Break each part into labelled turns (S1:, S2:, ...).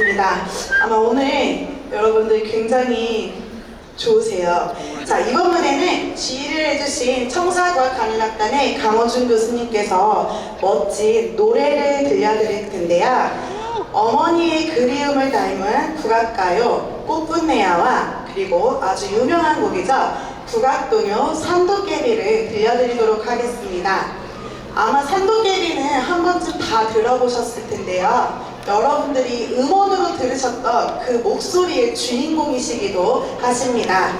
S1: 반갑습니다. 아마 오늘 여러분들 굉장히 좋으세요. 자, 이번 무대는 지휘를 해주신 청사과 강연악단의 강호준 교수님께서 멋진 노래를 들려드릴 텐데요. 어머니의 그리움을 닮은 국악가요 꽃분내야와 그리고 아주 유명한 곡이죠. 국악동요 산도깨비를 들려드리도록 하겠습니다. 아마 산도깨비는 한 번쯤 다 들어보셨을 텐데요. 여러분들이 음원으로 들으셨던 그 목소리의 주인공이시기도 하십니다.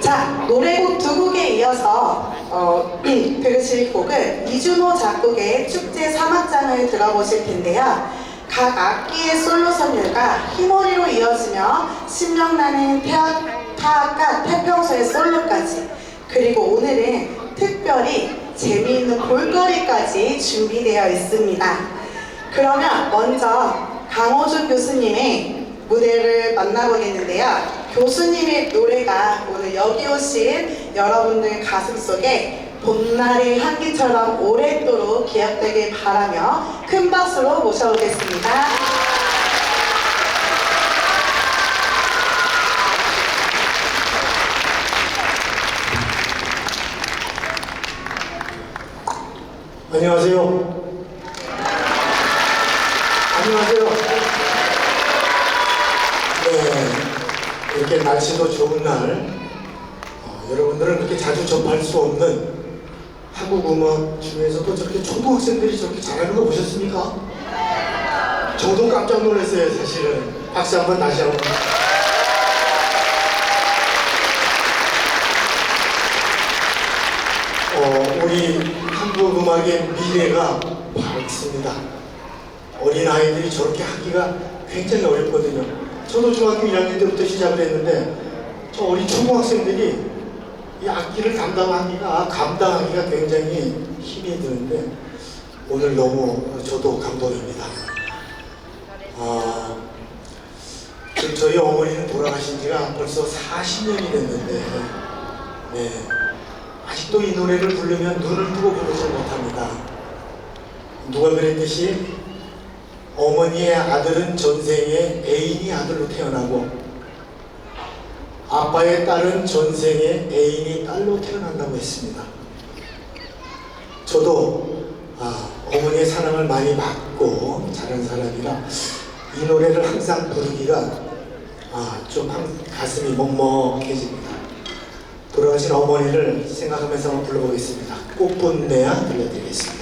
S1: 자, 노래곡 두 곡에 이어서 어, 들으실 곡은 이준호 작곡의 축제 사막장을 들어보실 텐데요. 각 악기의 솔로 선율과 희머리로 이어지며 신명나는 태학, 타악과 태평소의 솔로까지 그리고 오늘은 특별히 재미있는 볼거리까지 준비되어 있습니다. 그러면 먼저 강호준 교수님의 무대를 만나보겠는데요. 교수님의 노래가 오늘 여기 오신 여러분들 가슴 속에 봄날의 향기처럼 오랫도록 기억되길 바라며 큰 박수로 모셔오겠습니다.
S2: 안녕하세요. 안녕하세요. 네, 이렇게 날씨도 좋은 날, 어, 여러분들은 그렇게 자주 접할 수 없는 한국 음악 중에서도 저렇게 초등학생들이 저렇게 잘하는 거 보셨습니까? 저도 깜짝 놀랐어요, 사실은. 박수 한번 다시 한번. 어, 우리 한국 음악의 미래가 밝습니다. 어린 아이들이 저렇게 하기가 굉장히 어렵거든요. 저도 중학교 1학년 때부터 시작을 했는데 저 어린 초등학생들이 이 악기를 담당하기가 감당하기가 굉장히 힘이 드는데 오늘 너무 저도 감동입니다. 아, 그 저희 어머니는 돌아가신 지가 벌써 40년이 됐는데 네. 아직도 이 노래를 부르면 눈을 뜨고 부르지 못합니다. 누가 그랬듯이 어머니의 아들은 전생에 애인이 아들로 태어나고 아빠의 딸은 전생에 애인이 딸로 태어난다고 했습니다. 저도 아, 어머니의 사랑을 많이 받고 자란 사람이라 이 노래를 항상 부르기가 아, 좀 한- 가슴이 먹먹해집니다. 돌아가신 어머니를 생각하면서 불러보겠습니다. 꽃분내야 들려드리겠습니다.